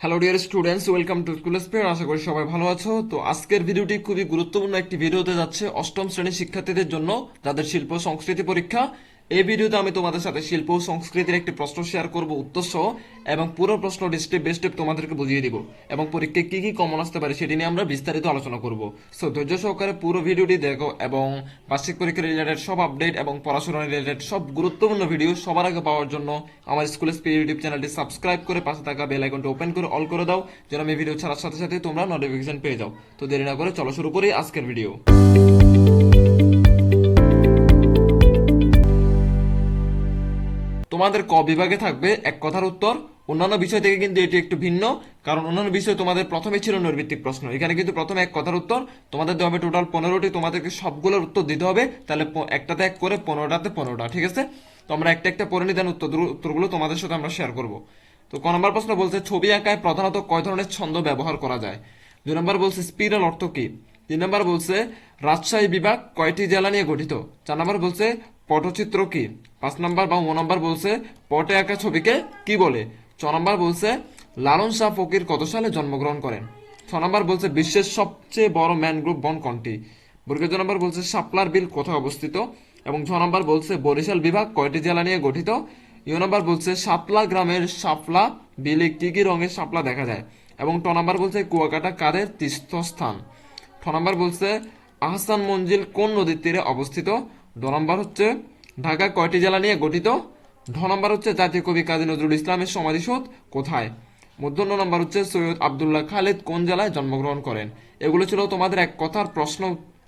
Hello dear students welcome to school spare আশা করি সবাই ভালো আছো। তো আজকের ভিডিওটি খুবই গুরুত্বপূর্ণ একটি ভিডিও হতে যাচ্ছে অষ্টম শ্রেণির শিক্ষার্থীদের জন্য, যাদের শিল্প সংস্কৃতি পরীক্ষা। এই ভিডিওতে আমি তোমাদের সাথে শিল্প ও সংস্কৃতির একটি প্রশ্ন শেয়ার করব, উত্তর সহ, এবং পুরো প্রশ্নটি স্টেপ বাই স্টেপ তোমাদেরকে বুঝিয়ে দিব এবং পরীক্ষায় কি কি কমন আসতে পারে সেটি নিয়ে আমরা বিস্তারিত আলোচনা করব। সো ধৈর্য সহকারে পুরো ভিডিওটি দেখো এবং বার্ষিক পরীক্ষা রিলেটেড সব আপডেট এবং পড়াশোনা রিলেটেড সব গুরুত্বপূর্ণ ভিডিও সবার আগে পাওয়ার জন্য আমার স্কুলের স্পি ইউটিউব চ্যানেলটি সাবস্ক্রাইব করে পাশে থাকা বেল আইকনটি ওপেন করে অল করে দাও, যেন আমি ভিডিও ছাড়ার সাথে সাথে তোমরা নোটিফিকেশন পেয়ে যাও। তো দেরি না করে চলো শুরু করি আজকের ভিডিও তোমাদের ক বিভাগে থাকবে, এক কথার উত্তর। অন্যান্য বিষয় থেকে কিন্তু এটি একটু ভিন্ন, কারণ অন্যান্য বিষয় তোমাদের প্রথমে ছিল নৈর্ভিত্তিক প্রশ্ন। এখানে কিন্তু প্রথমে এক কথার উত্তর, তোমাদের দেওয়া হবে টোটাল পনেরোটি, তোমাদেরকে সবগুলোর উত্তর দিতে হবে, তাহলে একটাতে এক করে পনেরোটাতে পনেরোটা, ঠিক আছে? তো আমরা একটা একটা পরে নিদান উত্তর উত্তরগুলো তোমাদের সাথে আমরা শেয়ার করব। তো ক নম্বর প্রশ্ন বলছে, ছবি আঁকায় প্রধানত কয় ধরনের ছন্দ ব্যবহার করা যায়? দুই নম্বর বলছে স্পিরাল অর্থ কি? তিন নম্বর বলছে, রাজশাহী বিভাগ কয়টি জেলা নিয়ে গঠিত? চার নম্বর বলছে পটচিত্র কি? পাঁচ নাম্বার বা ও নম্বর বলছে, পটে আঁকা ছবিকে কি বলে? ছ নম্বর বলছে, লালন শাহ ফকির কত সালে জন্মগ্রহণ করেন? ছ নম্বর বলছে, বিশ্বের সবচেয়ে বড় ম্যানগ্রোভ বন কোনটি? বর্গের নম্বর বলছে, শাপলার বিল কোথায় অবস্থিত? এবং ছ নম্বর বলছে, বরিশাল বিভাগ কয়টি জেলা নিয়ে গঠিত? ইউ নম্বর বলছে, শাপলা গ্রামের শাপলা বিলে কি কি রঙের শাপলা দেখা যায়? এবং ট নম্বর বলছে, কুয়াকাটা কাদের তীর্থস্থান? ঠ নম্বর বলছে, আহসান মঞ্জিল কোন নদীর তীরে অবস্থিত? ড নম্বর হচ্ছে ঢাকা কয়টি জেলা নিয়ে গঠিত? ঢ নম্বর হচ্ছে, জাতীয় কবি কাজী নজরুল ইসলামের সমাধিসৌধ কোথায়? মধ্যাহ্ন নম্বর হচ্ছে, সৈয়দ আবদুল্লাহ খালেদ কোন জেলায় জন্মগ্রহণ করেন? এগুলো ছিল তোমাদের এক কথার প্রশ্ন।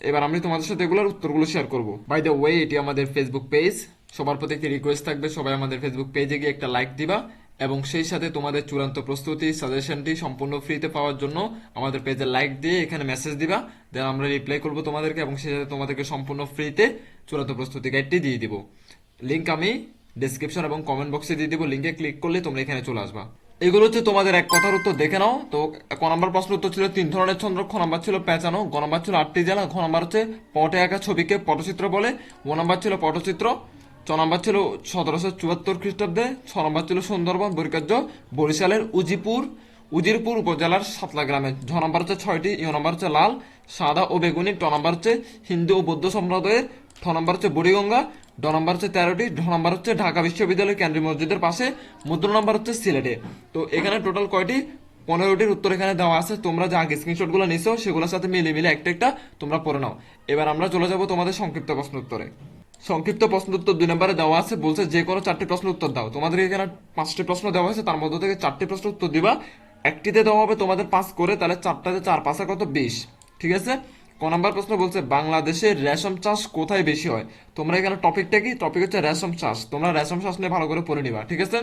এবার আমি তোমাদের সাথে এগুলোর উত্তরগুলো শেয়ার করব। বাই দ্য ওয়ে এটি আমাদের ফেসবুক পেজ সবার প্রতি একটি রিকোয়েস্ট থাকবে, সবাই আমাদের ফেসবুক পেজে গিয়ে একটা লাইক দিবা। এবং সেই সাথে তোমাদের চূড়ান্ত প্রস্তুতি, সাজেশনটি সম্পূর্ণ ফ্রিতে পাওয়ার জন্য আমাদের পেজে লাইক দিয়ে এখানে মেসেজ দিবা। দেন আমরা রিপ্লাই করব তোমাদেরকে এবং সেই সাথে তোমাদেরকে সম্পূর্ণ ফ্রিতে চূড়ান্ত প্রস্তুতি গাইডটি দিয়ে দিব। লিঙ্ক আমি ডেসক্রিপশন এবং কমেন্ট বক্সে দিয়ে দিব। লিঙ্কে ক্লিক করলে তোমরা এখানে চলে আসবা। এগুলো হচ্ছে তোমাদের এক কথার উত্তর দেখে নাও। তো ক নম্বর প্রশ্ন উত্তর ছিল তিন ধরনের চন্দ্র, খ নম্বর ছিল পেঁচানো, গ নম্বর ছিল আটটি জেলা ঘ নম্বর হচ্ছে পটে আঁকা ছবিকে পটচিত্র বলে, ও নম্বর ছিল পটচিত্র ছ নম্বর ছিল সতেরোশো চুয়াত্তর খ্রিস্টাব্দে, ছ নম্বর ছিল সুন্দরবন, বরিকার্য, বরিশালের উজিপুর, উজিরপুর উপজেলার সাতলা গ্রামে। ঝ নম্বর হচ্ছে ছয়টি ইয় নম্বর হচ্ছে লাল, সাদা ও বেগুনি, ট নম্বর হচ্ছে হিন্দু ও বৌদ্ধ সম্প্রদায়ের ঠ নম্বর হচ্ছে বুড়িগঙ্গা, ড নম্বর হচ্ছে তেরোটি, ঢ নম্বর হচ্ছে ঢাকা বিশ্ববিদ্যালয় কেন্দ্রীয় মসজিদের পাশে মুদ্র নম্বর হচ্ছে সিলেটে। তো এখানে টোটাল কয়টি? পনেরোটির উত্তর এখানে দেওয়া আছে, তোমরা যে আগে স্ক্রিনশটগুলো নিছো, সেগুলোর সাথে মিলে মিলে একটা একটা তোমরা পড়ে নাও। এবার আমরা চলে যাব তোমাদের সংক্ষিপ্ত প্রশ্ন উত্তরে। সংক্ষিপ্ত প্রশ্ন উত্তর দুই নম্বরে দেওয়া আছে, বলছে যে কোনো চারটি প্রশ্ন উত্তর দাও। তোমাদের এখানে পাঁচটি প্রশ্ন দেওয়া হয়েছে, তার মধ্যে থেকে চারটি প্রশ্ন উত্তর দিবা। একটিতে দেওয়া হবে তোমাদের পাস করে, তাহলে চারটাতে চার পাশে কত? বিশ। ঠিক আছে? ক নম্বর প্রশ্ন বলছে, বাংলাদেশের রেশম চাষ কোথায় বেশি হয়? তোমরা এখানে টপিকটা কি? টপিক হচ্ছে রেশম চাষ। তোমরা রেশম চাষ নিয়ে ভালো করে পড়ে নিবা, ঠিক আছে?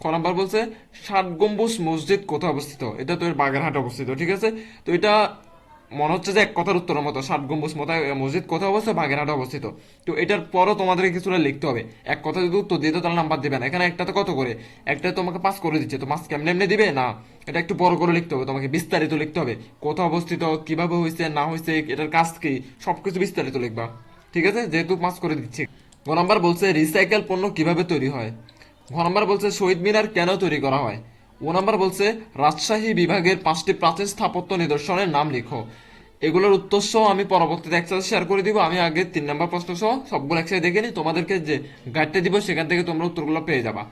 ক নম্বর বলছে, ষাট গম্বুজ মসজিদ কোথায় অবস্থিত? এটা তো বাগেরহাট অবস্থিত, ঠিক আছে? তো এটা মনে হচ্ছে যে এক কথার উত্তরের মতো ষাট গম্বুজ মোতায় মসজিদ কোথায় অবস্থিত? বাগেরহাটে অবস্থিত। তো এটার পরও তোমাদেরকে কিছুটা লিখতে হবে। এক কথা যদি উত্তর দিতে তাহলে নাম্বার দিবে না। এখানে একটাতে কত করে? একটা তোমাকে পাস করে দিচ্ছে। তো পাস কেমনে এমনি দিবে? না। এটা একটু বড় করে লিখতে হবে। তোমাকে বিস্তারিত লিখতে হবে। কোথায় অবস্থিত, কীভাবে হয়েছে, না হয়েছে, এটার কাজ কি? সবকিছু বিস্তারিত লিখবা। ঠিক আছে? যেহেতু পাস করে দিচ্ছি। ঘ নাম্বার বলছে রিসাইকেল পণ্য কীভাবে তৈরি হয়? ঘ নাম্বার বলছে, শহীদ মিনার কেন তৈরি করা হয়? ও নাম্বার বলছে, রাজশাহী বিভাগের পাঁচটি প্রাচীন স্থাপত্য নিদর্শনের নাম লিখো। এগুলোর উত্তর সহ আমি পরবর্তীতে একসাথে শেয়ার করে দিব। আমি আগে তিন নম্বর প্রশ্ন সহ সবগুলো একসাথে দেখে নিই। তোমাদেরকে যে গাইডটা দিব, সেখান থেকে তোমরা উত্তরগুলো পেয়ে যাবা।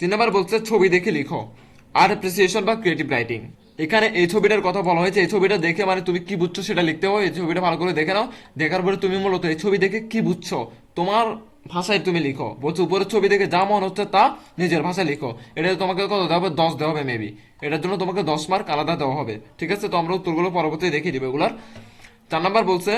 তিন নম্বর বলছে, ছবি দেখে লিখো। আর অ্যাপ্রিসিয়েশন বা ক্রিয়েটিভ রাইটিং এখানে এই ছবিটার কথা বলা হয়েছে। এই ছবিটা দেখে মানে তুমি কি বুঝছ সেটা লিখতে হবে। এই ছবিটা ভালো করে দেখে নাও। দেখার পরে তুমি মূলত এই ছবি দেখে কি বুঝছ? তোমার ভাষায় তুমি লিখো। বলছো, উপরের ছবি দেখে যা মনে হচ্ছে তা নিজের ভাষায় লিখো। এটা তোমাকে কত দেওয়া হবে? দশ দেওয়া হবে মেবি এটার জন্য তোমাকে দশ মার্ক আলাদা দেওয়া হবে। ঠিক আছে? তো আমরা উত্তরগুলো পরবর্তী দেখিয়ে দিব এগুলার। চার নাম্বার বলছে,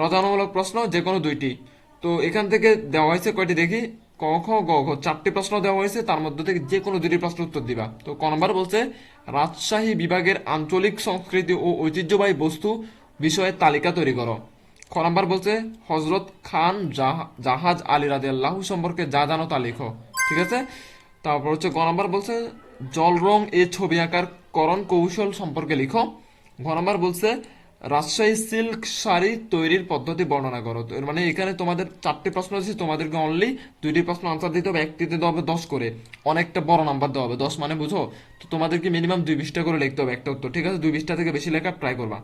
রচনামূলক প্রশ্ন যে কোনো দুইটি। তো এখান থেকে দেওয়া হয়েছে কয়টি দেখি? ক, খ, গ, ঘ। চারটি প্রশ্ন দেওয়া হয়েছে, তার মধ্যে থেকে যে কোনো দুটি প্রশ্ন উত্তর দিবা। তো ক নম্বর বলছে, রাজশাহী বিভাগের আঞ্চলিক, সংস্কৃতি ও ঐতিহ্যবাহী বস্তু বিষয়ে তালিকা তৈরি করো। খ নম্বর বলছে হজরত খান জাহা- জাহাজ আলী রাদে আল্লাহ সম্পর্কে যা জানো তা লিখো, ঠিক আছে? তারপর হচ্ছে গ বলছে, জল, রং, এ ছবি আঁকার করণ কৌশল সম্পর্কে লিখো। ঘ বলছে, রাজশাহী সিল্ক শাড়ি তৈরির পদ্ধতি বর্ণনা করো। মানে এখানে তোমাদের চারটি প্রশ্ন আছে তোমাদেরকে অনলি দুইটি প্রশ্ন আনসার দিতে হবে, একটিতে দিতে হবে দশ করে। অনেকটা বড় নাম্বার দেওয়া হবে, দশ মানে বুঝো? তো তোমাদেরকে মিনিমাম দুই বিশটা করে লিখতে হবে একটা উত্তর, ঠিক আছে? দুই বিশটা থেকে বেশি লেখা ট্রাই করবা।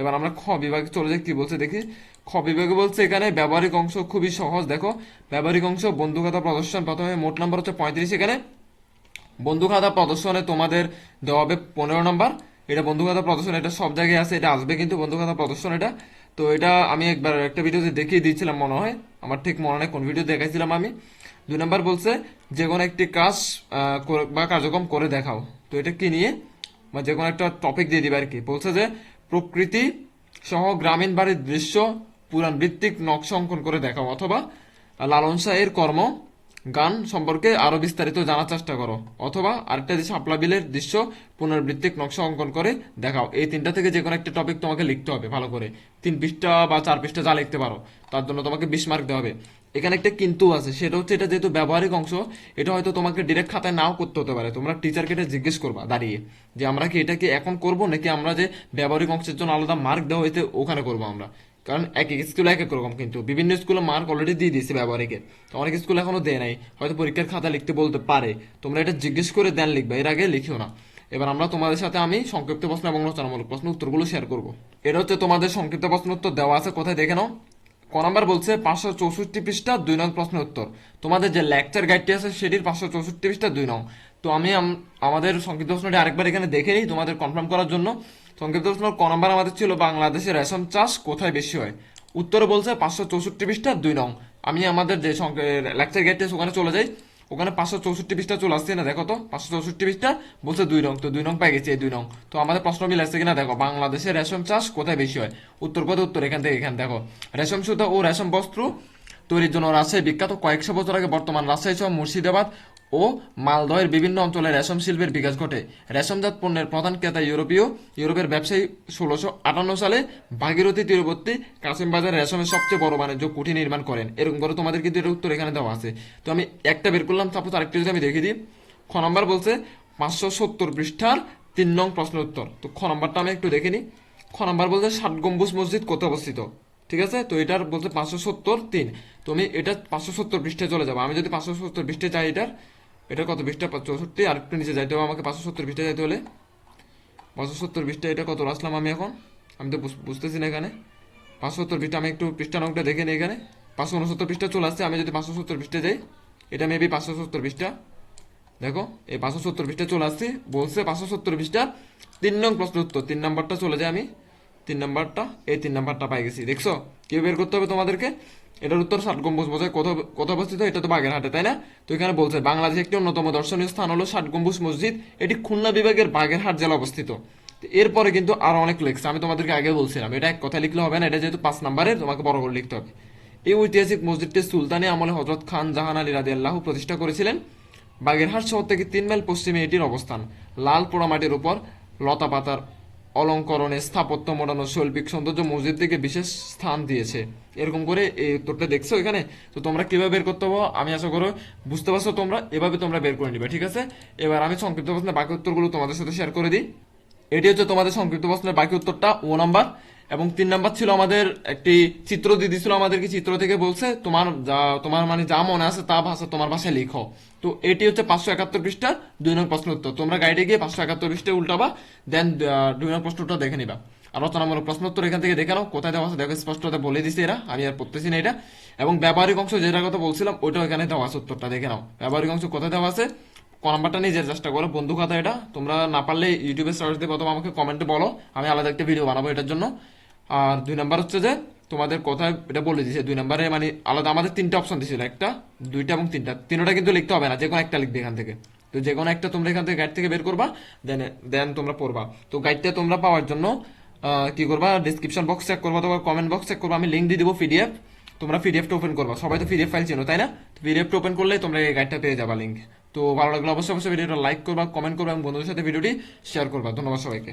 এবার আমরা খ বিভাগে চলে যাই, কি বলছে দেখি। খ বিভাগে বলছে এখানে ব্যবহারিক অংশ খুবই সহজ, দেখো। ব্যবহারিক অংশ বন্ধুখাতা প্রদর্শন, প্রথমে মোট নাম্বার হচ্ছে পঁয়ত্রিশ, এখানে বন্ধুখাতা প্রদর্শনে তোমাদের দেওয়া হবে পনেরো নম্বর এটা বন্ধুখাতা প্রদর্শন, এটা সব জায়গায় আছে, এটা আসবে কিন্তু বন্ধুখাতা প্রদর্শন এটা। তো এটা আমি একবার একটা ভিডিওতে দেখিয়ে দিয়েছিলাম মনে হয়, আমার ঠিক মনে নেই কোন ভিডিও দেখাইছিলাম আমি। দুই নম্বর বলছে, যে কোনো একটি কাজ বা কার্যক্রম করে দেখাও। তো এটা কি নিয়ে? বা যে কোনো একটা টপিক দিয়ে দিবে আর কি। বলছে যে প্রকৃতি সহ গ্রামীণ বাড়ির দৃশ্য পুরাণ ভিত্তিক নকশা অঙ্কন করে দেখাও, অথবা লালন শাহের কর্ম, গান সম্পর্কে আরও বিস্তারিত জানার চেষ্টা করো, অথবা আরেকটা যে শাপলা বিলের দৃশ্য, পুনরাবৃত্তিক নকশা অঙ্কন করে দেখাও। এই তিনটা থেকে যে কোনো একটা টপিক তোমাকে লিখতে হবে, ভালো করে। তিন পৃষ্ঠা বা চার পৃষ্ঠা যা লিখতে পারো, তার জন্য তোমাকে বিশ মার্ক দেওয়া হবে। এখানে একটা কিন্তু আছে, সেটা হচ্ছে এটা যেহেতু ব্যবহারিক অংশ, এটা হয়তো তোমাকে ডিরেক্ট খাতায় নাও করতে হতে পারে। তোমরা টিচারকে এটা জিজ্ঞেস করবা দাঁড়িয়ে, যে আমরা কি এটা কি এখন করব নাকি আমরা যে ব্যবহারিক অংশের জন্য আলাদা মার্ক দেওয়া হয়েছে ওখানে করব আমরা? কারণ এক এক স্কুলে এক এক রকম কিন্তু, বিভিন্ন স্কুলে মার্ক অলরেডি দিয়ে দিয়েছে ব্যবহারিকের তো অনেক স্কুল এখনও দেয় নাই, হয়তো পরীক্ষার খাতা লিখতে বলতে পারে। তোমরা এটা জিজ্ঞেস করে দেন লিখবে, এর আগে লিখিও না। এবার আমরা তোমাদের সাথে আমি সংক্ষিপ্ত প্রশ্ন এবং রচনামূলক প্রশ্ন উত্তরগুলো শেয়ার করব। এটা হচ্ছে তোমাদের সংক্ষিপ্ত প্রশ্ন উত্তর দেওয়া আছে, কোথায় দেখে নাও? ক নম্বর বলছে পাঁচশো চৌষট্টি পৃষ্ঠা, দুই নং প্রশ্নের উত্তর। তোমাদের যে লেকচার গাইডটি আছে, সেটির পাঁচশো চৌষট্টি পৃষ্ঠা, দুই নং। তো আমি আমাদের সংক্ষিপ্ত প্রশ্নটি আরেকবার এখানে দেখে নিই, তোমাদের কনফার্ম করার জন্য। সংক্ষিপ্ত প্রশ্ন, ক নম্বর আমাদের ছিল বাংলাদেশে রেশম চাষ কোথায় বেশি হয়? উত্তর বলছে পাঁচশো চৌষট্টি পৃষ্ঠা, দুই নং। আমি আমাদের যে লেকচার গাইডটি আছে, ওখানে চলে যাই। ওখানে পাঁচশো চৌষট্টি পিসটা চলে আসছে না, দেখো তো, পাঁচশো চৌষট্টি পিসটা বলছে দুই রং, তো দুই নং পাই গেছে এই দুই রং। তো আমাদের প্রশ্ন মিল আসছে কিনা দেখো, বাংলাদেশে রেশম চাষ কোথায় বেশি হয়? উত্তর কোথায়, উত্তর এখান থেকে এখানে, দেখো। রেশম সুতা ও রেশম বস্ত্র তৈরির জন্য রাজশাহী বিখ্যাত কয়েকশো বছর আগে বর্তমান রাজশাহী সহ মুর্শিদাবাদ ও মালদহের বিভিন্ন অঞ্চলে রেশম শিল্পের বিকাশ ঘটে। রেশমজাত পণ্যের প্রধান ক্রেতা ইউরোপীয়। ইউরোপের ব্যবসায়ী ষোলোশো আটান্ন সালে ভাগীরথী তীরবর্তী কাসিম বাজারে রেশমের সবচেয়ে বড় বাণিজ্য কুঠি নির্মাণ করেন। এরকম করে তোমাদের কিন্তু এর উত্তর এখানে দেওয়া আছে। তো আমি একটা বের করলাম সাপোজ আরেকটা যদি আমি দেখে দিই। খ নম্বর বলছে পাঁচশো সত্তর পৃষ্ঠার তিন নং প্রশ্ন উত্তর। তো খ নম্বরটা আমি একটু দেখে নিই। খ নম্বর বলছে ষাট গম্বুজ মসজিদ কোথায় অবস্থিত? ঠিক আছে? তো এটার বলছে পাঁচশো সত্তর তিন। তুমি এটা পাঁচশো সত্তর পৃষ্ঠায় চলে যাব। আমি যদি পাঁচশো সত্তর পৃষ্ঠায় চাই এটার এটার কত পৃষ্ঠা চৌষট্টি। আর একটু নিচে যাইতে হবে আমাকে। পাঁচশো সত্তর পৃষ্ঠায় যাইতে হলে। পাঁচশো সত্তর পৃষ্ঠা এটা কত আসলাম আমি এখন? আমি তো বুঝ- বুঝতেছি না এখানে। পাঁচশো সত্তর পৃষ্ঠা আমি একটু পৃষ্ঠা নংটা দেখে নিই এখানে। পাঁচশো উনসত্তর পৃষ্ঠা চলে আসছে। আমি যদি পাঁচশো সত্তর পৃষ্ঠা যাই, এটা মেবি পাঁচশো সত্তর পৃষ্ঠা দেখো, এই পাঁচশো সত্তর পৃষ্ঠা চলে আসছে। বলছে পাঁচশো সত্তর পৃষ্ঠা তিন নং প্রশ্ন উত্তর। তিন নম্বরটা চলে যায় আমি। তিন নাম্বারটা, এই তিন নাম্বারটা পাই গেছি। দেখছ? কি বের করতে হবে তোমাদেরকে? এটার উত্তর ষাট গম্বুজ বোঝায় কোথাও কোথাও অবস্থিত, এটা তো বাগেরহাটে, তাই না? তো এখানে বলছে বাংলাদেশের একটি অন্যতম দর্শনীয় স্থান হলো ষাট গম্বুজ মসজিদ। এটি খুলনা বিভাগের বাগেরহাট জেলা অবস্থিত। এরপরে কিন্তু আরও অনেক লেখছে। আমি তোমাদেরকে আগে বলছিলাম, এটা এক কথা লিখলে হবে না, এটা যেহেতু পাঁচ নাম্বারের, তোমাকে বড় করে লিখতে হবে। এই ঐতিহাসিক মসজিদটি সুলতানি আমলে হজরত খান জাহান আলী রাদি আল্লাহ প্রতিষ্ঠা করেছিলেন। বাগেরহাট শহর থেকে তিন মাইল পশ্চিমে এটির অবস্থান। লাল পোড়ামাটির উপর লতা পাতার অলঙ্করণে স্থাপত্য মোড়ানো শৈল্পিক সৌন্দর্য মসজিদ মসজিদটিকে বিশেষ স্থান দিয়েছে। এরকম করে এই উত্তরটা দেখছ এখানে? তো তোমরা কীভাবে বের করতে হব আমি আশা করো বুঝতে পারছ তোমরা, এভাবে তোমরা বের করে নিবে, ঠিক আছে? এবার আমি সংক্ষিপ্ত প্রশ্নের বাকি উত্তরগুলো তোমাদের সাথে শেয়ার করে দিই। এটি হচ্ছে তোমাদের সংক্ষিপ্ত প্রশ্নের বাকি উত্তরটা, ও নাম্বার। এবং তিন নাম্বার ছিল আমাদের একটি চিত্র দিয়ে দিছিল আমাদেরকে চিত্র থেকে বলছে, তোমার যা, তোমার মানে যা মনে আছে তা ভাষা তোমার ভাষায় লিখো। তো এটি হচ্ছে পাঁচশো একাত্তর পৃষ্ঠা দুই নং প্রশ্ন উত্তর। তোমরা গাইডে গিয়ে পাঁচশো একাত্তর পৃষ্ঠা উল্টাবা দেন দুই নং প্রশ্নটা দেখে নিবা। আর প্রশ্ন উত্তর এখান থেকে দেখে নাও, কোথায় দেওয়া আছে? দেখো স্পষ্টতা বলে দিছে এরা, আমি আর পড়তেছি না এটা। এবং ব্যবহারিক অংশ যেটার কথা বলছিলাম, ওইটাও এখানে দেওয়া আছে উত্তরটা, দেখে নাও। ব্যবহারিক অংশ কোথায় দেওয়া আছে? ক নাম্বারটা নিজের চেষ্টা করো বন্ধু কথা এটা। তোমরা না পারলে ইউটিউবে সার্চ দিয়ে অথবা আমাকে কমেন্টে বলো, আমি আলাদা একটা ভিডিও বানাবো এটার জন্য। আর দুই নাম্বার হচ্ছে যে, তোমাদের কোথায় এটা বলে দিয়েছে, দুই নাম্বারে মানে আলাদা আমাদের তিনটা অপশন দিয়েছিল, একটা, দুইটা এবং তিনটা। তিনটা কিন্তু লিখতে হবে না, যে কোনো একটা লিখবে এখান থেকে। তো যে কোনো একটা তোমরা এখান থেকে গাইড থেকে বের করবা দেন দেন তোমরা পড়বা। তো গাইডটা তোমরা পাওয়ার জন্য কি করবা? ডিসক্রিপশন বক্স চেক করবা তোমার কমেন্ট বক্স চেক করবা, আমি লিঙ্ক দিয়ে দিব পিডিএফ তোমরা পিডিএফটা ওপেন করবা। সবাই তো পিডিএফ ফাইল চেনো, তাই না? পিডিএফটা ওপেন করলে তোমরা এই গাইডটা পেয়ে যাবা লিঙ্ক তো ভালো লাগলে অবশ্যই অবশ্যই ভিডিওটা লাইক করবা কমেন্ট করবা এবং বন্ধুদের সাথে ভিডিওটি শেয়ার করবা। ধন্যবাদ সবাইকে।